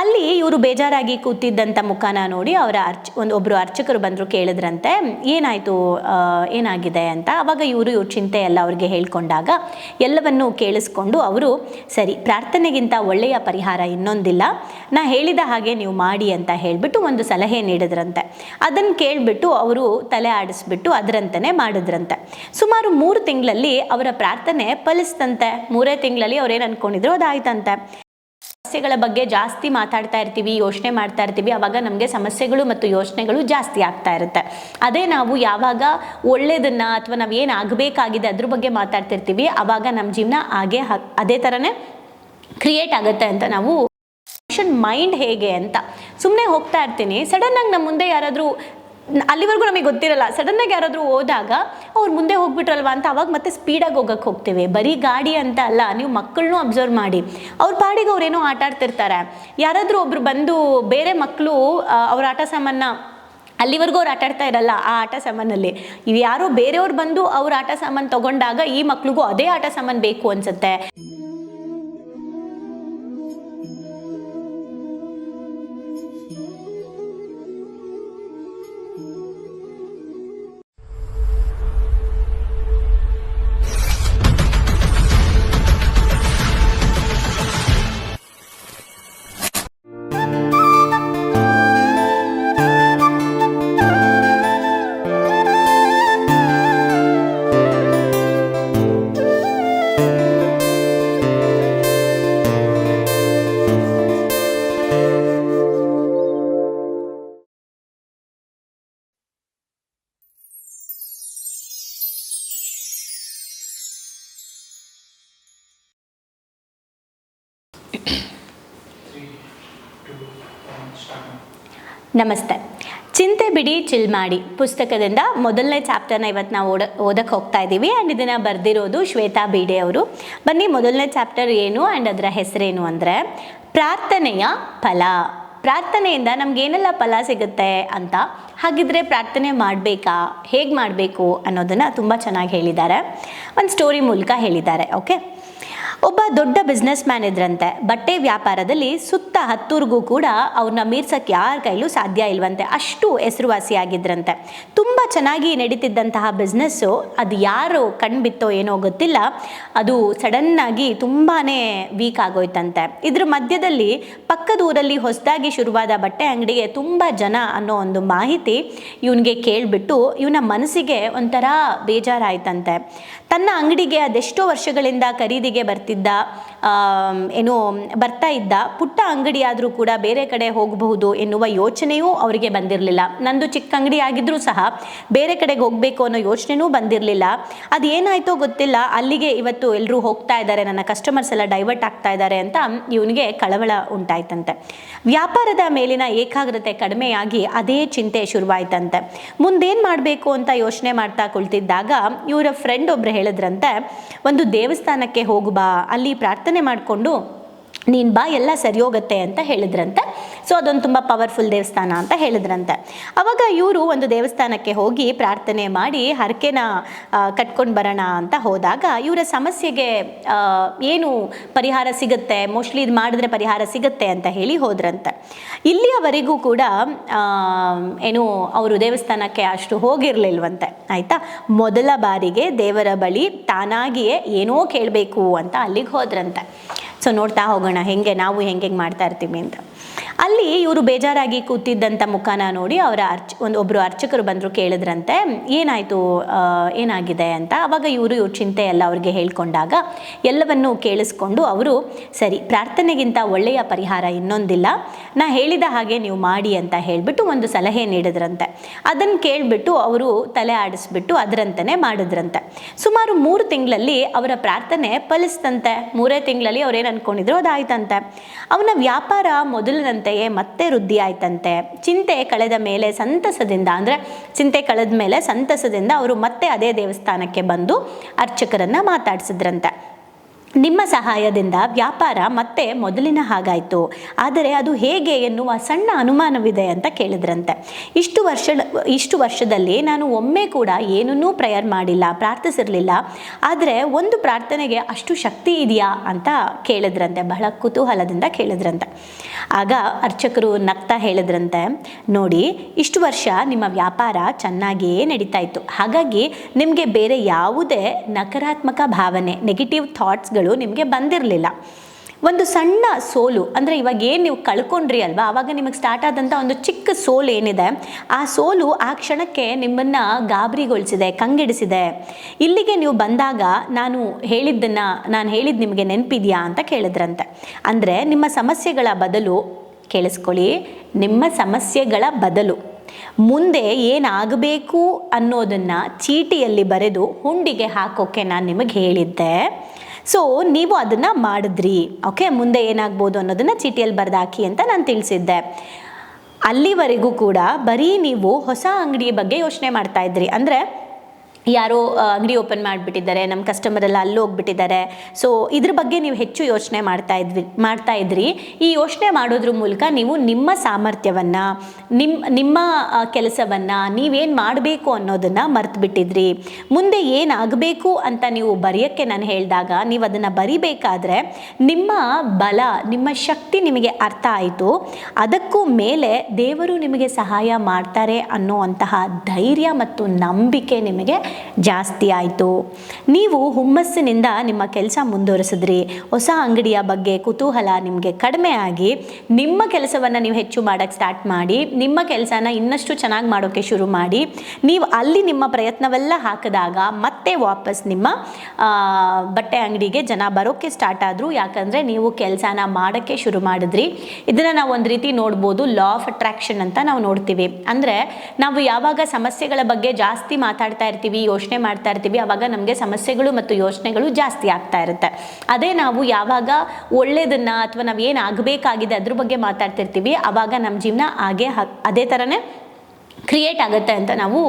ಅಲ್ಲಿ ಇವರು ಬೇಜಾರಾಗಿ ಕೂತಿದ್ದಂಥ ಮುಖನ ನೋಡಿ ಅವರ ಅರ್ಚ, ಒಂದು ಒಬ್ಬರು ಅರ್ಚಕರು ಬಂದರು ಕೇಳಿದ್ರಂತೆ, ಏನಾಯಿತು ಏನಾಗಿದೆ ಅಂತ. ಅವಾಗ ಇವರು ಇವ್ರ ಚಿಂತೆ ಎಲ್ಲ ಅವ್ರಿಗೆ ಹೇಳ್ಕೊಂಡಾಗ ಎಲ್ಲವನ್ನೂ ಕೇಳಿಸ್ಕೊಂಡು ಅವರು, ಸರಿ, ಪ್ರಾರ್ಥನೆಗಿಂತ ಒಳ್ಳೆಯ ಪರಿಹಾರ ಇನ್ನೊಂದಿಲ್ಲ, ನಾ ಹೇಳಿದ ಹಾಗೆ ನೀವು ಮಾಡಿ ಅಂತ ಹೇಳಿಬಿಟ್ಟು ಒಂದು ಸಲಹೆ ನೀಡಿದ್ರಂತೆ. ಅದನ್ನು ಕೇಳಿಬಿಟ್ಟು ಅವರು ತಲೆ ಆಡಿಸ್ಬಿಟ್ಟು ಅದರಂತೆಯೇ ಮಾಡಿದ್ರಂತೆ. ಸುಮಾರು ಮೂರು ತಿಂಗಳಲ್ಲಿ ಅವರ ಪ್ರಾರ್ಥನೆ ಫಲಿಸ್ತಂತೆ ಮೂರೇ ತಿಂಗಳಲ್ಲಿ ಅವ್ರೇನು ಅಂದ್ಕೊಂಡಿದ್ರು ಅದಾಯ್ತಂತೆ. ಸಮಸ್ಯೆಗಳ ಬಗ್ಗೆ ಜಾಸ್ತಿ ಮಾತಾಡ್ತಾ ಇರ್ತೀವಿ, ಯೋಚನೆ ಮಾಡ್ತಾ ಇರ್ತೀವಿ ಆವಾಗ ನಮಗೆ ಸಮಸ್ಯೆಗಳು ಮತ್ತು ಯೋಚನೆಗಳು ಜಾಸ್ತಿ ಆಗ್ತಾ ಇರುತ್ತೆ. ಅದೇ ನಾವು ಯಾವಾಗ ಒಳ್ಳೇದನ್ನ ಅಥವಾ ನಾವು ಏನು ಆಗಬೇಕಾಗಿದೆ ಅದ್ರ ಬಗ್ಗೆ ಮಾತಾಡ್ತಿರ್ತೀವಿ ಆವಾಗ ನಮ್ಮ ಜೀವನ ಹಾಗೆ ಅದೇ ಥರನೇ ಕ್ರಿಯೇಟ್ ಆಗುತ್ತೆ ಅಂತ ನಾವು ಮೈಂಡ್ ಹೇಗೆ ಅಂತ. ಸುಮ್ಮನೆ ಹೋಗ್ತಾ ಇರ್ತೀನಿ. ಸಡನ್ನಾಗಿ ನಮ್ಮ ಮುಂದೆ ಯಾರಾದರೂ ಅಲ್ಲಿವರೆಗೂ ನಮಗೆ ಗೊತ್ತಿರಲ್ಲ. ಸಡನ್ನಾಗಿ ಯಾರಾದರೂ ಹೋದಾಗ ಅವ್ರು ಮುಂದೆ ಹೋಗ್ಬಿಟ್ರಲ್ವಾ ಅಂತ ಅವಾಗ ಮತ್ತೆ ಸ್ಪೀಡಾಗಿ ಹೋಗಕ್ಕೆ ಹೋಗ್ತೇವೆ. ಬರೀ ಗಾಡಿ ಅಂತ ಅಲ್ಲ, ನೀವು ಮಕ್ಕಳನ್ನೂ ಅಬ್ಸರ್ವ್ ಮಾಡಿ. ಅವ್ರ ಪಾಡಿಗೆ ಅವ್ರೇನೋ ಆಟ ಆಡ್ತಿರ್ತಾರೆ. ಯಾರಾದರೂ ಒಬ್ರು ಬಂದು ಬೇರೆ ಮಕ್ಕಳು ಅವ್ರ ಆಟ ಸಾಮಾನ ಅಲ್ಲಿವರೆಗೂ ಅವ್ರು ಆಟ ಆಡ್ತಾ ಇರಲ್ಲ ಆ ಆಟ ಸಾಮಾನಲ್ಲಿ. ಯಾರೋ ಬೇರೆಯವ್ರು ಬಂದು ಅವ್ರ ಆಟ ಸಾಮಾನು ತಗೊಂಡಾಗ ಈ ಮಕ್ಳಿಗೂ ಅದೇ ಆಟ ಸಾಮಾನು ಬೇಕು ಅನ್ಸುತ್ತೆ. ನಮಸ್ತೆ. ಚಿಂತೆ ಬಿಡಿ ಚಿಲ್ ಮಾಡಿ. ಪುಸ್ತಕದಿಂದ ಮೊದಲನೇ ಚಾಪ್ಟರ್ನ ಇವತ್ತು ನಾವು ಓಡ ಓದಕ್ಕೆ ಹೋಗ್ತಾ ಇದ್ದೀವಿ ಆ್ಯಂಡ್ ಇದನ್ನು ಬರೆದಿರೋದು ಶ್ವೇತಾ ಬೀಡೆ ಅವರು. ಬನ್ನಿ ಮೊದಲನೇ ಚಾಪ್ಟರ್ ಏನು ಆ್ಯಂಡ್ ಅದರ ಹೆಸರೇನು ಅಂದರೆ, ಪ್ರಾರ್ಥನೆಯ ಫಲ. ಪ್ರಾರ್ಥನೆಯಿಂದ ನಮಗೇನೆಲ್ಲ ಫಲ ಸಿಗುತ್ತೆ ಅಂತ. ಹಾಗಿದ್ರೆ ಪ್ರಾರ್ಥನೆ ಮಾಡಬೇಕಾ? ಹೇಗೆ ಮಾಡಬೇಕು ಅನ್ನೋದನ್ನು ತುಂಬ ಚೆನ್ನಾಗಿ ಹೇಳಿದ್ದಾರೆ. ಒಂದು ಸ್ಟೋರಿ ಮೂಲಕ ಹೇಳಿದ್ದಾರೆ ಓಕೆ ಒಬ್ಬ ದೊಡ್ಡ ಬಿಸ್ನೆಸ್ ಮ್ಯಾನ್ ಇದ್ರಂತೆ. ಬಟ್ಟೆ ವ್ಯಾಪಾರದಲ್ಲಿ ಸುತ್ತ ಹತ್ತೂರಿಗೂ ಕೂಡ ಅವ್ರನ್ನ ಮೀರ್ಸಕ್ಕೆ ಯಾರ ಕೈಲೂ ಸಾಧ್ಯ ಇಲ್ವಂತೆ. ಅಷ್ಟು ಹೆಸರುವಾಸಿಯಾಗಿದ್ರಂತೆ. ತುಂಬ ಚೆನ್ನಾಗಿ ನಡೀತಿದ್ದಂತಹ ಬಿಸ್ನೆಸ್ಸು ಅದು ಯಾರು ಕಣ್ಬಿತ್ತೋ ಏನೋ ಗೊತ್ತಿಲ್ಲ. ಅದು ಸಡನ್ನಾಗಿ ತುಂಬಾ ವೀಕ್ ಆಗೋಯ್ತಂತೆ. ಇದ್ರ ಮಧ್ಯದಲ್ಲಿ ಪಕ್ಕದ ಊರಲ್ಲಿ ಹೊಸದಾಗಿ ಶುರುವಾದ ಬಟ್ಟೆ ಅಂಗಡಿಗೆ ತುಂಬ ಜನ ಅನ್ನೋ ಒಂದು ಮಾಹಿತಿ ಇವನಿಗೆ ಕೇಳಿಬಿಟ್ಟು ಇವನ ಮನಸ್ಸಿಗೆ ಒಂಥರ ಬೇಜಾರಾಯ್ತಂತೆ. ತನ್ನ ಅಂಗಡಿಗೆ ಅದೆಷ್ಟೋ ವರ್ಷಗಳಿಂದ ಖರೀದಿಗೆ ಬರ್ತಿದ್ದ ಆಮ್, ಏನು ಬರ್ತಾ ಇದ್ದ ಪುಟ್ಟ ಅಂಗಡಿ ಆದರೂ ಕೂಡ ಬೇರೆ ಕಡೆ ಹೋಗಬಹುದು ಎನ್ನುವ ಯೋಚನೆಯೂ ಅವರಿಗೆ ಬಂದಿರಲಿಲ್ಲ. ನಂದು ಚಿಕ್ಕ ಅಂಗಡಿ ಆಗಿದ್ದರೂ ಸಹ ಬೇರೆ ಕಡೆಗೆ ಹೋಗಬೇಕು ಅನ್ನೋ ಯೋಚನೆಯೂ ಬಂದಿರಲಿಲ್ಲ. ಅದು ಏನಾಯಿತೋ ಗೊತ್ತಿಲ್ಲ. ಅಲ್ಲಿಗೆ ಇವತ್ತು ಎಲ್ಲರೂ ಹೋಗ್ತಾ ಇದ್ದಾರೆ. ನನ್ನ ಕಸ್ಟಮರ್ಸ್ ಎಲ್ಲ ಡೈವರ್ಟ್ ಆಗ್ತಾ ಇದ್ದಾರೆ ಅಂತ ಇವನಿಗೆ ಕಳವಳ ಉಂಟಾಯ್ತಂತೆ. ವ್ಯಾಪಾರದ ಮೇಲಿನ ಏಕಾಗ್ರತೆ ಕಡಿಮೆಯಾಗಿ ಅದೇ ಚಿಂತೆ ಶುರುವಾಯ್ತಂತೆ. ಮುಂದೇನು ಮಾಡಬೇಕು ಅಂತ ಯೋಚನೆ ಮಾಡ್ತಾ ಕುಳಿತಿದ್ದಾಗ ಇವರ ಫ್ರೆಂಡ್ ಒಬ್ರು ಹೇಳಿದ್ರಂತೆ ಒಂದು ದೇವಸ್ಥಾನಕ್ಕೆ ಹೋಗು ಬಾ ಅಲ್ಲಿ ಪ್ರಾರ್ಥನೆ ಮಾಡಿಕೊಂಡು ನೀನು ಬಾ ಎಲ್ಲ ಸರಿ ಹೋಗುತ್ತೆ ಅಂತ ಹೇಳಿದ್ರಂತೆ. ಸೊ ಅದೊಂದು ತುಂಬ ಪವರ್ಫುಲ್ ದೇವಸ್ಥಾನ ಅಂತ ಹೇಳಿದ್ರಂತೆ. ಅವಾಗ ಇವರು ಒಂದು ದೇವಸ್ಥಾನಕ್ಕೆ ಹೋಗಿ ಪ್ರಾರ್ಥನೆ ಮಾಡಿ ಹರಕೆನ ಕಟ್ಕೊಂಡು ಬರೋಣ ಅಂತ ಹೋದಾಗ ಇವರ ಸಮಸ್ಯೆಗೆ ಏನು ಪರಿಹಾರ ಸಿಗುತ್ತೆ ಮೋಸ್ಟ್ಲಿ ಇದು ಮಾಡಿದ್ರೆ ಪರಿಹಾರ ಸಿಗುತ್ತೆ ಅಂತ ಹೇಳಿ ಹೋದ್ರಂತೆ. ಇಲ್ಲಿಯವರೆಗೂ ಕೂಡ ಏನು ಅವರು ದೇವಸ್ಥಾನಕ್ಕೆ ಅಷ್ಟು ಹೋಗಿರಲಿಲ್ವಂತೆ, ಆಯ್ತಾ? ಮೊದಲ ಬಾರಿಗೆ ದೇವರ ಬಳಿ ತಾನಾಗಿಯೇ ಏನೋ ಕೇಳಬೇಕು ಅಂತ ಅಲ್ಲಿಗೆ ಹೋದ್ರಂತೆ. ಸೊ ನೋಡ್ತಾ ಹೋಗೋಣ, ಹೆಂಗೆ, ನಾವು ಹೆಂಗೆ ಮಾಡ್ತಾ ಇರ್ತೀವಿ ಅಂತ. ಅಲ್ಲಿ ಇವರು ಬೇಜಾರಾಗಿ ಕೂತಿದ್ದಂಥ ಮುಖನ ನೋಡಿ ಅವರ ಅರ್ಚ, ಒಂದು ಒಬ್ಬರು ಅರ್ಚಕರು ಬಂದರು ಕೇಳಿದ್ರಂತೆ, ಏನಾಯಿತು ಏನಾಗಿದೆ ಅಂತ. ಅವಾಗ ಇವರು ಇವ್ರ ಚಿಂತೆ ಎಲ್ಲ ಅವ್ರಿಗೆ ಹೇಳ್ಕೊಂಡಾಗ ಎಲ್ಲವನ್ನೂ ಕೇಳಿಸ್ಕೊಂಡು ಅವರು, ಸರಿ, ಪ್ರಾರ್ಥನೆಗಿಂತ ಒಳ್ಳೆಯ ಪರಿಹಾರ ಇನ್ನೊಂದಿಲ್ಲ. ನಾ ಹೇಳಿದ ಹಾಗೆ ನೀವು ಮಾಡಿ ಅಂತ ಹೇಳಿಬಿಟ್ಟು ಒಂದು ಸಲಹೆ ನೀಡಿದ್ರಂತೆ. ಅದನ್ನು ಕೇಳಿಬಿಟ್ಟು ಅವರು ತಲೆ ಆಡಿಸ್ಬಿಟ್ಟು ಅದರಂತೆಯೇ ಮಾಡಿದ್ರಂತೆ. ಸುಮಾರು ಮೂರು ತಿಂಗಳಲ್ಲಿ ಅವರ ಪ್ರಾರ್ಥನೆ ಫಲಿಸ್ತಂತೆ ಮೂರೇ ತಿಂಗಳಲ್ಲಿ ಅವ್ರೇನು ಅಂದ್ಕೊಂಡಿದ್ರು ಅದಾಯ್ತಂತೆ. ಅವನ ವ್ಯಾಪಾರ ಮೊದಲಿನಂತೆಯೇ ಮತ್ತೆ ವೃದ್ಧಿ ಆಯ್ತಂತೆ ಚಿಂತೆ ಕಳೆದ ಮೇಲೆ ಸಂತಸದಿಂದ, ಅಂದರೆ ಚಿಂತೆ ಕಳೆದ ಮೇಲೆ ಸಂತಸದಿಂದ ಅವರು ಮತ್ತೆ ಅದೇ ದೇವಸ್ಥಾನಕ್ಕೆ ಬಂದು ಅರ್ಚಕರನ್ನ ಮಾತಾಡಿಸಿದ್ರಂತೆ. ನಿಮ್ಮ ಸಹಾಯದಿಂದ ವ್ಯಾಪಾರ ಮತ್ತೆ ಮೊದಲಿನ ಹಾಗಾಯಿತು. ಆದರೆ ಅದು ಹೇಗೆ ಎನ್ನುವ ಸಣ್ಣ ಅನುಮಾನವಿದೆ ಅಂತ ಕೇಳಿದ್ರಂತೆ. ಇಷ್ಟು ವರ್ಷ, ಇಷ್ಟು ವರ್ಷದಲ್ಲಿ ನಾನು ಒಮ್ಮೆ ಕೂಡ ಏನನ್ನೂ ಪ್ರೇಯರ್ ಮಾಡಿಲ್ಲ, ಪ್ರಾರ್ಥಿಸಿರಲಿಲ್ಲ. ಆದರೆ ಒಂದು ಪ್ರಾರ್ಥನೆಗೆ ಅಷ್ಟು ಶಕ್ತಿ ಇದೆಯಾ ಅಂತ ಕೇಳಿದ್ರಂತೆ, ಬಹಳ ಕುತೂಹಲದಿಂದ ಕೇಳಿದ್ರಂತೆ. ಆಗ ಅರ್ಚಕರು ನಗ್ತಾ ಹೇಳಿದ್ರಂತೆ, ನೋಡಿ, ಇಷ್ಟು ವರ್ಷ ನಿಮ್ಮ ವ್ಯಾಪಾರ ಚೆನ್ನಾಗಿಯೇ ನಡೀತಾ ಇತ್ತು. ಹಾಗಾಗಿ ನಿಮಗೆ ಬೇರೆ ಯಾವುದೇ ನಕಾರಾತ್ಮಕ ಭಾವನೆ ನೆಗೆಟಿವ್ ಥಾಟ್ಸ್ಗಳು ನಿಮಗೆ ಬಂದಿರಲಿಲ್ಲ. ಒಂದು ಸಣ್ಣ ಸೋಲು, ಅಂದರೆ ಇವಾಗ ಏನು ನೀವು ಕಳ್ಕೊಂಡ್ರಿ ಅಲ್ವಾ? ಆವಾಗ ನಿಮಗೆ ಸ್ಟಾರ್ಟ್ ಆದಂಥ ಒಂದು ಚಿಕ್ಕ ಸೋಲು ಏನಿದೆ, ಆ ಸೋಲು ಆ ಕ್ಷಣಕ್ಕೆ ನಿಮ್ಮನ್ನು ಗಾಬರಿಗೊಳಿಸಿದೆ, ಕಂಗೆಡಿಸಿದೆ. ಇಲ್ಲಿಗೆ ನೀವು ಬಂದಾಗ ನಾನು ಹೇಳಿದ್ದನ್ನು, ನಾನು ಹೇಳಿದ್ದು ನಿಮಗೆ ನೆನಪಿದೆಯಾ ಅಂತ ಕೇಳಿದ್ರಂತೆ. ಅಂದರೆ ನಿಮ್ಮ ಸಮಸ್ಯೆಗಳ ಬದಲು, ಕೇಳಿಸ್ಕೊಳ್ಳಿ, ನಿಮ್ಮ ಸಮಸ್ಯೆಗಳ ಬದಲು. ಮುಂದೆ ಏನಾಗಬೇಕು ಅನ್ನೋದನ್ನು ಚೀಟಿಯಲ್ಲಿ ಬರೆದು ಹುಂಡಿಗೆ ಹಾಕೋಕ್ಕೆ ನಾನು ನಿಮಗೆ ಹೇಳಿದ್ದೆ. ಸೊ ನೀವು ಅದನ್ನು ಮಾಡಿದ್ರಿ. ಓಕೆ ಮುಂದೆ ಏನಾಗ್ಬೋದು ಅನ್ನೋದನ್ನು ಚೀಟಿಯಲ್ಲಿ ಬರೆದಾಕಿ ಅಂತ ನಾನು ತಿಳಿಸಿದ್ದೆ. ಅಲ್ಲಿವರೆಗೂ ಕೂಡ ಬರೀ ನೀವು ಹೊಸ ಅಂಗಡಿಯ ಬಗ್ಗೆ ಯೋಚನೆ ಮಾಡ್ತಾ ಇದ್ರಿ. ಅಂದರೆ ಯಾರೋ ಅಂಗಡಿ ಓಪನ್ ಮಾಡಿಬಿಟ್ಟಿದ್ದಾರೆ ನಮ್ಮ ಕಸ್ಟಮರ್ ಎಲ್ಲ ಅಲ್ಲಿ ಹೋಗ್ಬಿಟ್ಟಿದ್ದಾರೆ. ಸೊ ಇದ್ರ ಬಗ್ಗೆ ನೀವು ಹೆಚ್ಚು ಯೋಚನೆ ಮಾಡ್ತಾ ಇದ್ವಿ, ಮಾಡ್ತಾ ಇದ್ರಿ. ಈ ಯೋಚನೆ ಮಾಡೋದ್ರ ಮೂಲಕ ನೀವು ನಿಮ್ಮ ಸಾಮರ್ಥ್ಯವನ್ನು ನಿಮ್ಮ ನಿಮ್ಮ ಕೆಲಸವನ್ನು ನೀವೇನು ಮಾಡಬೇಕು ಅನ್ನೋದನ್ನು ಮರ್ತು ಬಿಟ್ಟಿದ್ರಿ ಮುಂದೆ ಏನಾಗಬೇಕು ಅಂತ ನೀವು ಬರೆಯೋಕ್ಕೆ ನಾನು ಹೇಳಿದಾಗ, ನೀವು ಅದನ್ನು ಬರಿಬೇಕಾದ್ರೆ ನಿಮ್ಮ ಬಲ, ನಿಮ್ಮ ಶಕ್ತಿ ನಿಮಗೆ ಅರ್ಥ ಆಯಿತು. ಅದಕ್ಕೂ ಮೇಲೆ ದೇವರು ನಿಮಗೆ ಸಹಾಯ ಮಾಡ್ತಾರೆ ಅನ್ನುವಂತಹ ಧೈರ್ಯ ಮತ್ತು ನಂಬಿಕೆ ನಿಮಗೆ ಜಾಸ್ತಿ ಆಯಿತು. ನೀವು ಹುಮ್ಮಸ್ಸಿನಿಂದ ನಿಮ್ಮ ಕೆಲಸ ಮುಂದುವರಿಸಿದ್ರಿ. ಹೊಸ ಅಂಗಡಿಯ ಬಗ್ಗೆ ಕುತೂಹಲ ನಿಮಗೆ ಕಡಿಮೆ ಆಗಿ ನಿಮ್ಮ ಕೆಲಸವನ್ನು ನೀವು ಹೆಚ್ಚು ಮಾಡೋಕ್ಕೆ ಸ್ಟಾರ್ಟ್ ಮಾಡಿ, ನಿಮ್ಮ ಕೆಲಸನ ಇನ್ನಷ್ಟು ಚೆನ್ನಾಗಿ ಮಾಡೋಕ್ಕೆ ಶುರು ಮಾಡಿ, ನೀವು ಅಲ್ಲಿ ನಿಮ್ಮ ಪ್ರಯತ್ನವೆಲ್ಲ ಹಾಕಿದಾಗ ಮತ್ತೆ ವಾಪಸ್ ನಿಮ್ಮ ಬಟ್ಟೆ ಅಂಗಡಿಗೆ ಜನ ಬರೋಕ್ಕೆ ಸ್ಟಾರ್ಟ್ ಆದರು. ಯಾಕಂದರೆ ನೀವು ಕೆಲಸನ ಮಾಡೋಕ್ಕೆ ಶುರು ಮಾಡಿದ್ರಿ. ಇದನ್ನು ನಾವು ಒಂದು ರೀತಿ ನೋಡ್ಬೋದು. ಲಾ ಆಫ್ ಅಟ್ರಾಕ್ಷನ್ ಅಂತ ನಾವು ನೋಡ್ತೀವಿ. ಅಂದರೆ ನಾವು ಯಾವಾಗ ಸಮಸ್ಯೆಗಳ ಬಗ್ಗೆ ಜಾಸ್ತಿ ಮಾತಾಡ್ತಾ ಇರ್ತೀವಿ ಯೋಚನೆ ಮಾಡ್ತಾ ಇರ್ತೀವಿ ಆವಾಗ ನಮಗೆ ಸಮಸ್ಯೆಗಳು ಮತ್ತು ಯೋಚನೆಗಳು ಜಾಸ್ತಿ ಆಗ್ತಾ ಇರುತ್ತೆ. ಅದೇ ನಾವು ಯಾವಾಗ ಒಳ್ಳೇದನ್ನ ಅಥವಾ ನಾವು ಏನು ಆಗಬೇಕಾಗಿದೆ ಅದ್ರ ಬಗ್ಗೆ ಮಾತಾಡ್ತಿರ್ತೀವಿ ಆವಾಗ ನಮ್ಮ ಜೀವನ ಹಾಗೆ ಅದೇ ಥರನೇ ಕ್ರಿಯೇಟ್ ಆಗುತ್ತೆ ಅಂತ ನಾವು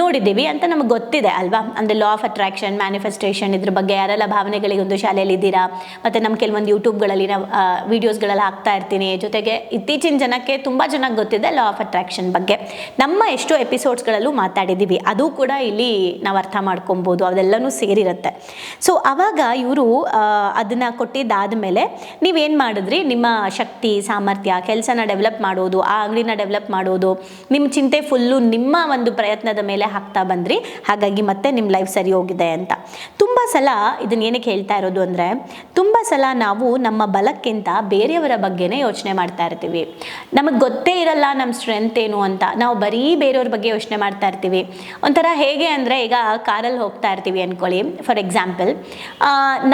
ನೋಡಿದ್ದೀವಿ ಅಂತ ನಮಗೆ ಗೊತ್ತಿದೆ ಅಲ್ವಾ? ಅಂದರೆ ಲಾ ಆಫ್ ಅಟ್ರಾಕ್ಷನ್ ಮ್ಯಾನಿಫೆಸ್ಟೇಷನ್ ಇದ್ರ ಬಗ್ಗೆ ಯಾರೆಲ್ಲ ಭಾವನೆಗಳಿಗೆ ಒಂದು ಶಾಲೆಯಲ್ಲಿ ಇದ್ದೀರಾ? ಮತ್ತು ನಮ್ಮ ಕೆಲವೊಂದು ಯೂಟ್ಯೂಬ್ಗಳಲ್ಲಿ ನಾವು ವೀಡಿಯೋಸ್ಗಳಲ್ಲಿ ಹಾಕ್ತಾ ಇರ್ತೀನಿ. ಜೊತೆಗೆ ಇತ್ತೀಚಿನ ಜನಕ್ಕೆ ತುಂಬ ಚೆನ್ನಾಗಿ ಗೊತ್ತಿದೆ ಲಾ ಆಫ್ ಅಟ್ರಾಕ್ಷನ್ ಬಗ್ಗೆ. ನಮ್ಮ ಎಷ್ಟೋ ಎಪಿಸೋಡ್ಸ್ಗಳಲ್ಲೂ ಮಾತಾಡಿದ್ದೀವಿ. ಅದು ಕೂಡ ಇಲ್ಲಿ ನಾವು ಅರ್ಥ ಮಾಡ್ಕೊಬೋದು. ಅದೆಲ್ಲನೂ ಸೇರಿರುತ್ತೆ. ಸೊ ಆವಾಗ ಇವರು ಅದನ್ನು ಕೊಟ್ಟಿದ್ದಾದ ಮೇಲೆ ನೀವೇನು ಮಾಡಿದ್ರಿ? ನಿಮ್ಮ ಶಕ್ತಿ, ಸಾಮರ್ಥ್ಯ, ಕೆಲಸನ ಡೆವಲಪ್ ಮಾಡೋದು, ಆ ಅಂಗಡಿನ ಡೆವಲಪ್ ಮಾಡೋದು ನಿಮ್ಮ ಚಿಂತೆ ಫುಲ್ಲು ನಿಮ್ಮ ಒಂದು ಪ್ರಯತ್ನದ ಮೇಲೆ ಹಾಕ್ತಾ ಬಂದ್ರಿ. ಹಾಗಾಗಿ ಮತ್ತೆ ನಿಮ್ಮ ಲೈಫ್ ಸರಿ ಹೋಗಿದೆ ಅಂತ. ತುಂಬ ಸಲ ಇದನ್ನ ಏನಕ್ಕೆ ಹೇಳ್ತಾ ಇರೋದು ಅಂದರೆ, ತುಂಬ ಸಲ ನಾವು ನಮ್ಮ ಬಲಕ್ಕಿಂತ ಬೇರೆಯವರ ಬಗ್ಗೆನೇ ಯೋಚನೆ ಮಾಡ್ತಾ ಇರ್ತೀವಿ. ನಮಗೆ ಗೊತ್ತೇ ಇರಲ್ಲ ನಮ್ಮ ಸ್ಟ್ರೆಂತ್ ಏನು ಅಂತ. ನಾವು ಬರೀ ಬೇರೆಯವ್ರ ಬಗ್ಗೆ ಯೋಚನೆ ಮಾಡ್ತಾ ಇರ್ತೀವಿ. ಒಂಥರ ಹೇಗೆ ಅಂದರೆ, ಈಗ ಕಾರಲ್ಲಿ ಹೋಗ್ತಾ ಇರ್ತೀವಿ ಅಂದ್ಕೊಳ್ಳಿ ಫಾರ್ ಎಕ್ಸಾಂಪಲ್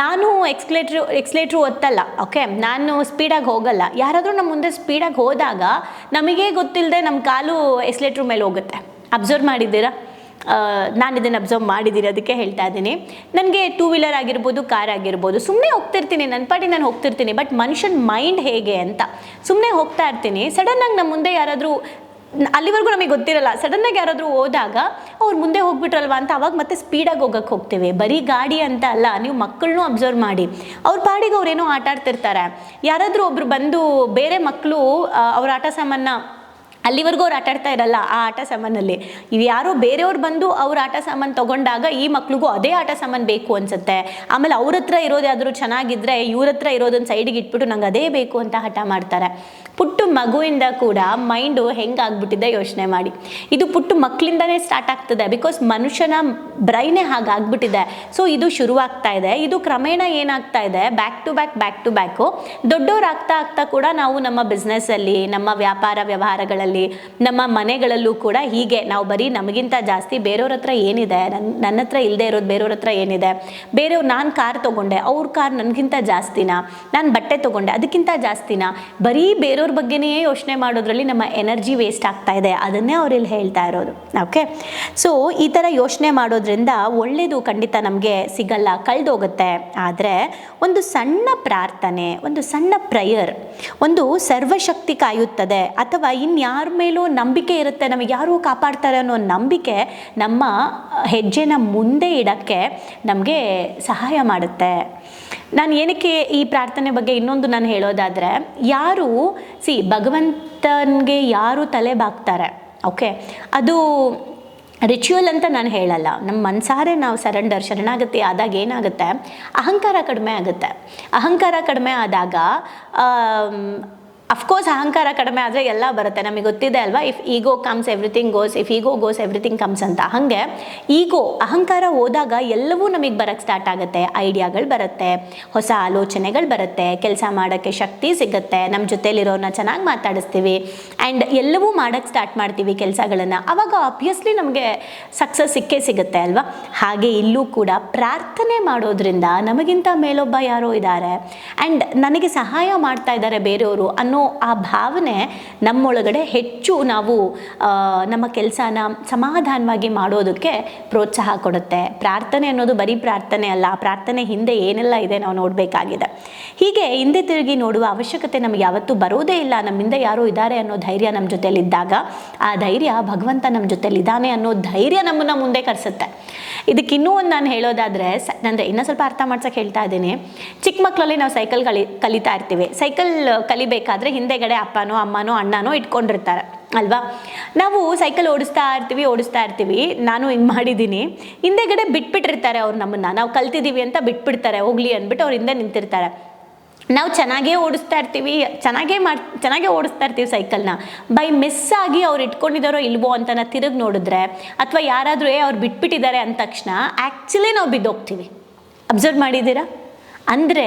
ನಾನು ಎಕ್ಸ್ಲೇಟ್ರ್ ಎಕ್ಸ್ಲೇಟ್ರು ಒತ್ತಲ್ಲ ಓಕೆ ನಾನು ಸ್ಪೀಡಾಗಿ ಹೋಗಲ್ಲ. ಯಾರಾದರೂ ನಮ್ಮ ಮುಂದೆ ಸ್ಪೀಡಾಗಿ ಹೋದಾಗ ನಮಗೇ ಗೊತ್ತಿಲ್ಲದೆ ನಮ್ಮ ಕಾಲು ಎಕ್ಸ್ಲೇಟ್ರ್ ಮೇಲೆ ಹೋಗುತ್ತೆ. ಅಬ್ಸರ್ವ್ ಮಾಡಿದ್ದೀರಾ? ನಾನು ಇದನ್ನು ಅಬ್ಸರ್ವ್ ಮಾಡಿದ್ದೀನಿ ಅದಕ್ಕೆ ಹೇಳ್ತಾ ಇದ್ದೀನಿ. ನನಗೆ ಟೂ ವೀಲರ್ ಆಗಿರ್ಬೋದು ಕಾರ್ ಆಗಿರ್ಬೋದು ಸುಮ್ಮನೆ ಹೋಗ್ತಿರ್ತೀನಿ ನನ್ನ ಪಾಟಿ ನಾನು ಹೋಗ್ತಿರ್ತೀನಿ ಬಟ್ ಮನುಷ್ಯನ ಮೈಂಡ್ ಹೇಗೆ ಅಂತ. ಸುಮ್ಮನೆ ಹೋಗ್ತಾ ಇರ್ತೀನಿ. ಸಡನ್ನಾಗಿ ನಮ್ಮ ಮುಂದೆ ಯಾರಾದರೂ, ಅಲ್ಲಿವರೆಗೂ ನಮಗೆ ಗೊತ್ತಿರಲ್ಲ. ಸಡನ್ನಾಗಿ ಯಾರಾದರೂ ಹೋದಾಗ, ಅವ್ರು ಮುಂದೆ ಹೋಗ್ಬಿಟ್ರಲ್ವಾ ಅಂತ ಅವಾಗ ಮತ್ತೆ ಸ್ಪೀಡಾಗಿ ಹೋಗಕ್ಕೆ ಹೋಗ್ತೇವೆ. ಬರೀ ಗಾಡಿ ಅಂತ ಅಲ್ಲ, ನೀವು ಮಕ್ಕಳನ್ನೂ ಅಬ್ಸರ್ವ್ ಮಾಡಿ. ಅವ್ರ ಪಾಡಿಗೆ ಅವ್ರೇನೋ ಆಟ ಆಡ್ತಿರ್ತಾರೆ ಯಾರಾದರೂ ಒಬ್ರು ಬಂದು, ಬೇರೆ ಮಕ್ಕಳು ಅವ್ರ ಆಟ ಸಾಮಾನ ಅಲ್ಲಿವರೆಗೂ ಅವ್ರು ಆಟ ಆಡ್ತಾ ಇರಲ್ಲ ಆ ಆಟ ಸಾಮಾನಲ್ಲಿ. ಇವು ಯಾರೋ ಬೇರೆಯವ್ರು ಬಂದು ಅವ್ರ ಆಟ ಸಾಮಾನು ತಗೊಂಡಾಗ ಈ ಮಕ್ಳಿಗೂ ಅದೇ ಆಟ ಸಾಮಾನು ಬೇಕು ಅನ್ಸುತ್ತೆ. ಆಮೇಲೆ ಅವ್ರ ಹತ್ರ ಇರೋದು ಯಾವ್ದಾದ್ರು ಚೆನ್ನಾಗಿದ್ರೆ ಇವ್ರ ಹತ್ರ ಇರೋದನ್ನ ಸೈಡಿಗೆ ಇಟ್ಬಿಟ್ಟು ನಂಗೆ ಅದೇ ಬೇಕು ಅಂತ ಹಠ ಮಾಡ್ತಾರೆ. ಪುಟ್ಟು ಮಗುವಿಂದ ಕೂಡ ಮೈಂಡು ಹೆಂಗಾಗ್ಬಿಟ್ಟಿದೆ ಯೋಚನೆ ಮಾಡಿ. ಇದು ಪುಟ್ಟು ಮಕ್ಕಳಿಂದನೇ ಸ್ಟಾರ್ಟ್ ಆಗ್ತದೆ ಬಿಕಾಸ್ ಮನುಷ್ಯನ ಬ್ರೈನೇ ಹಾಗಾಗ್ಬಿಟ್ಟಿದೆ ಸೊ ಇದು ಶುರುವಾಗ್ತಾ ಇದೆ. ಇದು ಕ್ರಮೇಣ ಏನಾಗ್ತಾ ಇದೆ? Back to back back to back ದೊಡ್ಡವ್ರು ಆಗ್ತಾ ಆಗ್ತಾ ಕೂಡ ನಾವು ನಮ್ಮ ಬಿಸ್ನೆಸ್ಸಲ್ಲಿ ನಮ್ಮ ವ್ಯಾಪಾರ ವ್ಯವಹಾರಗಳಲ್ಲಿ ನಮ್ಮ ಮನೆಗಳಲ್ಲೂ ಕೂಡ ಹೀಗೆ. ನಾವು ಬರೀ ನಮಗಿಂತ ಜಾಸ್ತಿ ಬೇರೆಯವ್ರ ಹತ್ರ ಏನಿದೆ ನನ್ನ ನನ್ನ ಹತ್ರ ಇಲ್ಲದೆ ಇರೋದು ಬೇರೆಯವ್ರ ಹತ್ರ ಏನಿದೆ. ಬೇರೆಯವ್ರು ನಾನು ಕಾರ್ ತೊಗೊಂಡೆ, ಅವ್ರ ಕಾರ್ ನನಗಿಂತ ಜಾಸ್ತಿನಾ? ನಾನು ಬಟ್ಟೆ ತೊಗೊಂಡೆ, ಅದಕ್ಕಿಂತ ಜಾಸ್ತಿನಾ? ಬರೀ ಬೇರೆಯವ್ರ ಬಗ್ಗೆನೇ ಯೋಚನೆ ಮಾಡೋದ್ರಲ್ಲಿ ನಮ್ಮ ಎನರ್ಜಿ ವೇಸ್ಟ್ ಆಗ್ತಾ ಇದೆ. ಅದನ್ನೇ ಅವ್ರಲ್ಲಿ ಹೇಳ್ತಾ ಇರೋದು. ಓಕೆ? ಸೊ, ಈ ಥರ ಯೋಚನೆ ಮಾಡೋದ್ರಿಂದ ಒಳ್ಳೆಯದು ಖಂಡಿತ ನಮಗೆ ಸಿಗಲ್ಲ, ಕಳೆದೋಗುತ್ತೆ. ಆದರೆ ಒಂದು ಸಣ್ಣ ಪ್ರಾರ್ಥನೆ, ಒಂದು ಸಣ್ಣ ಪ್ರಯರ್ ಒಂದು ಸರ್ವಶಕ್ತಿ ಕಾಯುತ್ತದೆ. ಅಥವಾ ಇನ್ಯಾರ ಮೇಲೂ ನಂಬಿಕೆ ಇರುತ್ತೆ, ನಮಗೆ ಯಾರು ಕಾಪಾಡ್ತಾರೆ ಅನ್ನೋ ನಂಬಿಕೆ ನಮ್ಮ ಹೆಜ್ಜೆನ ಮುಂದೆ ಇಡೋಕ್ಕೆ ನಮಗೆ ಸಹಾಯ ಮಾಡುತ್ತೆ. ನಾನು ಏನಕ್ಕೆ ಈ ಪ್ರಾರ್ಥನೆ ಬಗ್ಗೆ ಇನ್ನೊಂದು ನಾನು ಹೇಳೋದಾದರೆ, ಯಾರು, ಸಿ ಭಗವಂತನಿಗೆ ಯಾರು ತಲೆ ಬಾಕ್ತಾರೆ ಓಕೆ? ಅದು ರಿಚುವಲ್ ಅಂತ ನಾನು ಹೇಳಲ್ಲ. ನಮ್ಮ ಮನಸಾರೆ ನಾವು ಸರೆಂಡರ್, ಶರಣಾಗತಿ ಆದಾಗ ಏನಾಗುತ್ತೆ? ಅಹಂಕಾರ ಕಡಿಮೆ ಆಗುತ್ತೆ. ಅಹಂಕಾರ ಕಡಿಮೆ ಆದಾಗ ಅಫ್ಕೋರ್ಸ್ ಅಹಂಕಾರ ಕಡಿಮೆ ಆದರೆ ಎಲ್ಲ ಬರುತ್ತೆ. ನಮಗೆ ಗೊತ್ತಿದೆ ಅಲ್ವಾ? If ego comes everything goes if ego goes everything comes ಅಂತ. ಹಾಗೆ ಈಗೋ ಅಹಂಕಾರ ಹೋದಾಗ ಎಲ್ಲವೂ ನಮಗೆ ಬರೋಕ್ಕೆ ಸ್ಟಾರ್ಟ್ ಆಗುತ್ತೆ. ಐಡಿಯಾಗಳು ಬರುತ್ತೆ, ಹೊಸ ಆಲೋಚನೆಗಳು ಬರುತ್ತೆ, ಕೆಲಸ ಮಾಡೋಕ್ಕೆ ಶಕ್ತಿ ಸಿಗುತ್ತೆ. ನಮ್ಮ ಜೊತೆಲಿರೋನ ಚೆನ್ನಾಗಿ ಮಾತಾಡಿಸ್ತೀವಿ. ಆ್ಯಂಡ್ ಎಲ್ಲವೂ ಮಾಡೋಕ್ಕೆ ಸ್ಟಾರ್ಟ್ ಮಾಡ್ತೀವಿ ಕೆಲಸಗಳನ್ನು. ಅವಾಗ ಆಬ್ವಿಯಸ್ಲಿ ನಮಗೆ ಸಕ್ಸಸ್ ಸಿಕ್ಕೇ ಸಿಗುತ್ತೆ ಅಲ್ವಾ? ಹಾಗೆ ಇಲ್ಲೂ ಕೂಡ ಪ್ರಾರ್ಥನೆ ಮಾಡೋದ್ರಿಂದ ನಮಗಿಂತ ಮೇಲೊಬ್ಬ ಯಾರೋ ಇದ್ದಾರೆ. ಆ್ಯಂಡ್ ನನಗೆ ಸಹಾಯ ಮಾಡ್ತಾ ಇದ್ದಾರೆ ಬೇರೆಯವರು ಅನ್ನೋ ಆ ಭಾವನೆ ನಮ್ಮೊಳಗಡೆ ಹೆಚ್ಚು ನಾವು ನಮ್ಮ ಕೆಲಸನ ಸಮಾಧಾನವಾಗಿ ಮಾಡೋದಕ್ಕೆ ಪ್ರೋತ್ಸಾಹ ಕೊಡುತ್ತೆ. ಪ್ರಾರ್ಥನೆ ಅನ್ನೋದು ಬರೀ ಪ್ರಾರ್ಥನೆ ಅಲ್ಲ, ಆ ಪ್ರಾರ್ಥನೆ ಹಿಂದೆ ಏನೆಲ್ಲ ಇದೆ ನಾವು ನೋಡಬೇಕಾಗಿದೆ. ಹೀಗೆ ಹಿಂದೆ ತಿರುಗಿ ನೋಡುವ ಅವಶ್ಯಕತೆ ನಮಗೆ ಯಾವತ್ತೂ ಬರೋದೇ ಇಲ್ಲ. ನಮ್ಮಿಂದ ಯಾರೋ ಇದ್ದಾರೆ ಅನ್ನೋ ಧೈರ್ಯ ನಮ್ಮ ಜೊತೆಲಿದ್ದಾಗ, ಆ ಧೈರ್ಯ ಭಗವಂತ ನಮ್ಮ ಜೊತೆಲಿದ್ದಾನೆ ಅನ್ನೋ ಧೈರ್ಯ ನಮ್ಮನ್ನು ಮುಂದೆ ಕರೆಸುತ್ತೆ. ಇದಕ್ಕೆ ಇನ್ನೂ ಒಂದು ನಾನು ಹೇಳೋದಾದರೆ ಸ ಅಂದರೆ ಇನ್ನೂ ಸ್ವಲ್ಪ ಅರ್ಥ ಮಾಡ್ಸೋಕ್ಕೆ ಹೇಳ್ತಾ ಇದ್ದೀನಿ. ಚಿಕ್ಕ ಮಕ್ಕಳಲ್ಲಿ ನಾವು ಸೈಕಲ್ ಕಲಿ ಕಲಿತಾ ಇರ್ತೀವಿ. ಸೈಕಲ್ ಕಲಿಬೇಕಾದ್ರೆ ಹಿಂದೆಗಡೆ ಅಪ್ಪನೋ, ಅಮ್ಮನೋ, ಅಣ್ಣನೋ ಇಟ್ಕೊಂಡಿರ್ತಾರೆ. ಅಲ್ವಾ? ನಾವು ಸೈಕಲ್ ಓಡಿಸ್ತಾ ಇರ್ತೀವಿ ಓಡಿಸ್ತಾ ಇರ್ತೀವಿ. ನಾನು ಹಿಂಗೆ ಮಾಡಿದ್ದೀನಿ. ಹಿಂದೆಗಡೆ ಬಿಟ್ಬಿಟ್ಟಿರ್ತಾರೆ ಅವ್ರು ನಮ್ಮನ್ನು. ನಾವು ಕಲ್ತಿದ್ದೀವಿ ಅಂತ ಬಿಟ್ಬಿಡ್ತಾರೆ. ಹೋಗ್ಲಿ ಅಂದ್ಬಿಟ್ಟು ಅವ್ರ ಹಿಂದೆ ನಿಂತಿರ್ತಾರೆ. ನಾವು ಚೆನ್ನಾಗೇ ಓಡಿಸ್ತಾ ಇರ್ತೀವಿ, ಚೆನ್ನಾಗೇ ಮಾಡಿ, ಚೆನ್ನಾಗೇ ಓಡಿಸ್ತಾ ಇರ್ತೀವಿ ಸೈಕಲ್ನ ಬೈ ಮಿಸ್ ಆಗಿ ಅವ್ರು ಇಟ್ಕೊಂಡಿದ್ದಾರೋ ಇಲ್ವೋ ಅಂತ ನಾವು ತಿರುಗಿ ನೋಡಿದ್ರೆ, ಅಥವಾ ಯಾರಾದರೂ, ಏ, ಅವ್ರು ಬಿಟ್ಬಿಟ್ಟಿದ್ದಾರೆ ಅಂದ ತಕ್ಷಣ ಆ್ಯಕ್ಚುಲಿ ನಾವು ಬಿದ್ದೋಗ್ತೀವಿ. ಅಬ್ಸರ್ವ್ ಮಾಡಿದ್ದೀರಾ? ಅಂದರೆ,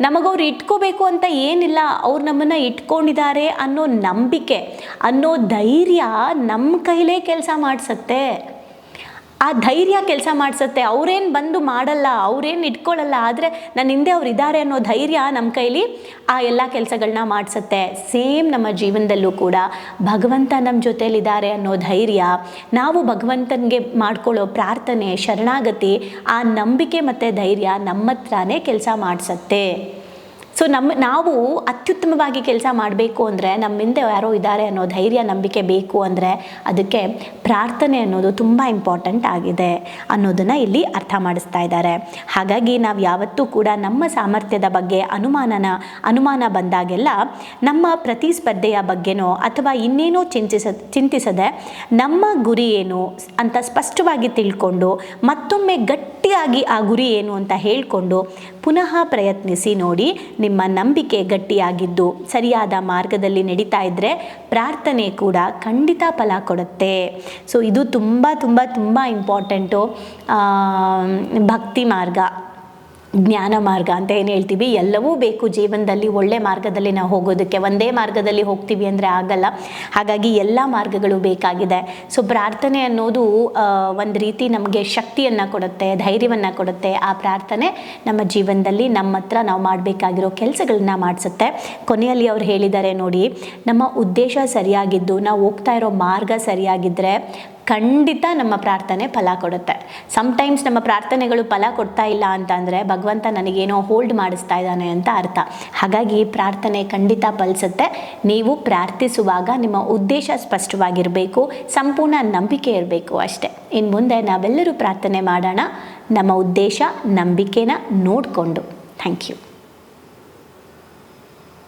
ನಮಗವ್ರು ಇಟ್ಕೋಬೇಕು ಅಂತ ಏನಿಲ್ಲ, ಅವ್ರು ನಮ್ಮನ್ನು ಇಟ್ಕೊಂಡಿದ್ದಾರೆ ಅನ್ನೋ ನಂಬಿಕೆ, ಅನ್ನೋ ಧೈರ್ಯ ನಮ್ಮ ಕೈಲೇ ಕೆಲಸ ಮಾಡಿಸತ್ತೆ. ಆ ಧೈರ್ಯ ಕೆಲಸ ಮಾಡಿಸುತ್ತೆ. ಅವ್ರೇನು ಬಂದು ಮಾಡಲ್ಲ, ಅವ್ರೇನು ಇಟ್ಕೊಳ್ಳಲ್ಲ ಆದರೆ ನನ್ನ ಹಿಂದೆ ಅವ್ರು ಇದ್ದಾರೆ ಅನ್ನೋ ಧೈರ್ಯ ನಮ್ಮ ಕೈಲಿ ಆ ಎಲ್ಲ ಕೆಲಸಗಳನ್ನ ಮಾಡಿಸುತ್ತೆ. ಸೇಮ್ ನಮ್ಮ ಜೀವನದಲ್ಲೂ ಕೂಡ ಭಗವಂತ ನಮ್ಮ ಜೊತೇಲಿದ್ದಾರೆ ಅನ್ನೋ ಧೈರ್ಯ, ನಾವು ಭಗವಂತನಿಗೆ ಮಾಡ್ಕೊಳ್ಳೋ ಪ್ರಾರ್ಥನೆ, ಶರಣಾಗತಿ, ಆ ನಂಬಿಕೆ ಮತ್ತು ಧೈರ್ಯ ನಮ್ಮ ಹತ್ರನೇ ಕೆಲಸ ಮಾಡಿಸತ್ತೆ. ಸೊ ನಮ್ಮ, ನಾವು ಅತ್ಯುತ್ತಮವಾಗಿ ಕೆಲಸ ಮಾಡಬೇಕು ಅಂದರೆ ಹಿಂದೆ ಯಾರೋ ಇದ್ದಾರೆ ಅನ್ನೋ ಧೈರ್ಯ, ನಂಬಿಕೆ ಬೇಕು ಅಂದರೆ ಅದಕ್ಕೆ ಪ್ರಾರ್ಥನೆ ಅನ್ನೋದು ತುಂಬ ಇಂಪಾರ್ಟೆಂಟ್ ಆಗಿದೆ ಅನ್ನೋದನ್ನು ಇಲ್ಲಿ ಅರ್ಥ ಮಾಡಿಸ್ತಾ ಇದ್ದಾರೆ. ಹಾಗಾಗಿ ನಾವು ಯಾವತ್ತೂ ಕೂಡ ನಮ್ಮ ಸಾಮರ್ಥ್ಯದ ಬಗ್ಗೆ ಅನುಮಾನನ, ಅನುಮಾನ ಬಂದಾಗೆಲ್ಲ ನಮ್ಮ ಪ್ರತಿಸ್ಪರ್ಧೆಯ ಬಗ್ಗೆನೋ ಅಥವಾ ಇನ್ನೇನೋ ಚಿಂತಿಸ, ಚಿಂತಿಸದೆ ನಮ್ಮ ಗುರಿ ಏನು ಅಂತ ಸ್ಪಷ್ಟವಾಗಿ ತಿಳ್ಕೊಂಡು ಮತ್ತೊಮ್ಮೆ ಗಟ್ಟಿಯಾಗಿ ಆ ಗುರಿ ಏನು ಅಂತ ಹೇಳಿಕೊಂಡು ಪುನಃ ಪ್ರಯತ್ನಿಸಿ ನೋಡಿ ನಿಮ್ಮ ನಂಬಿಕೆ ಗಟ್ಟಿಯಾಗಿದ್ದು ಸರಿಯಾದ ಮಾರ್ಗದಲ್ಲಿ ನಡೀತಾ ಇದ್ದರೆ ಪ್ರಾರ್ಥನೆ ಕೂಡ ಖಂಡಿತ ಫಲ ಕೊಡುತ್ತೆ. ಸೊ ಇದು ತುಂಬ ತುಂಬ ತುಂಬ ಇಂಪಾರ್ಟೆಂಟು ಭಕ್ತಿ ಮಾರ್ಗ. ಜ್ಞಾನ ಮಾರ್ಗ ಅಂತ ಏನು ಹೇಳ್ತೀವಿ? ಎಲ್ಲವೂ ಬೇಕು ಜೀವನದಲ್ಲಿ. ಒಳ್ಳೆ ಮಾರ್ಗದಲ್ಲಿ ನಾವು ಹೋಗೋದಕ್ಕೆ. ಒಂದೇ ಮಾರ್ಗದಲ್ಲಿ ಹೋಗ್ತೀವಿ ಅಂದರೆ ಆಗಲ್ಲ. ಹಾಗಾಗಿ ಎಲ್ಲ ಮಾರ್ಗಗಳು ಬೇಕಾಗಿದೆ. ಸೊ ಪ್ರಾರ್ಥನೆ ಅನ್ನೋದು ಒಂದು ರೀತಿ ನಮಗೆ ಶಕ್ತಿಯನ್ನು ಕೊಡುತ್ತೆ, ಧೈರ್ಯವನ್ನು ಕೊಡುತ್ತೆ. ಆ ಪ್ರಾರ್ಥನೆ ನಮ್ಮ ಜೀವನದಲ್ಲಿ ನಮ್ಮ ಹತ್ರ ನಾವು ಮಾಡಬೇಕಾಗಿರೋ ಕೆಲಸಗಳನ್ನ ಮಾಡಿಸುತ್ತೆ. ಕೊನೆಯಲ್ಲಿ ಅವ್ರು ಹೇಳಿದ್ದಾರೆ ನೋಡಿ, ನಮ್ಮ ಉದ್ದೇಶ ಸರಿಯಾಗಿದ್ದು, ನಾವು ಹೋಗ್ತಾ ಇರೋ ಮಾರ್ಗ ಸರಿಯಾಗಿದ್ದರೆ ಖಂಡಿತ ನಮ್ಮ ಪ್ರಾರ್ಥನೆ ಫಲ ಕೊಡುತ್ತೆ. ಸಮ್ಟೈಮ್ಸ್ ನಮ್ಮ ಪ್ರಾರ್ಥನೆಗಳು ಫಲ ಕೊಡ್ತಾ ಇಲ್ಲ ಅಂತ ಅಂದರೆ ಭಗವಂತ ನನಗೇನೋ ಹೋಲ್ಡ್ ಮಾಡಿಸ್ತಾ ಇದ್ದಾನೆ ಅಂತ ಅರ್ಥ. ಹಾಗಾಗಿ ಪ್ರಾರ್ಥನೆ ಖಂಡಿತ ಫಲಿಸುತ್ತೆ. ನೀವು ಪ್ರಾರ್ಥಿಸುವಾಗ ನಿಮ್ಮ ಉದ್ದೇಶ ಸ್ಪಷ್ಟವಾಗಿರಬೇಕು, ಸಂಪೂರ್ಣ ನಂಬಿಕೆ ಇರಬೇಕು ಅಷ್ಟೇ. ಇನ್ನು ಮುಂದೆ ನಾವೆಲ್ಲರೂ ಪ್ರಾರ್ಥನೆ ಮಾಡೋಣ. ನಮ್ಮ ಉದ್ದೇಶ, ನಂಬಿಕೆನ ನೋಡಿಕೊಂಡು. Thank you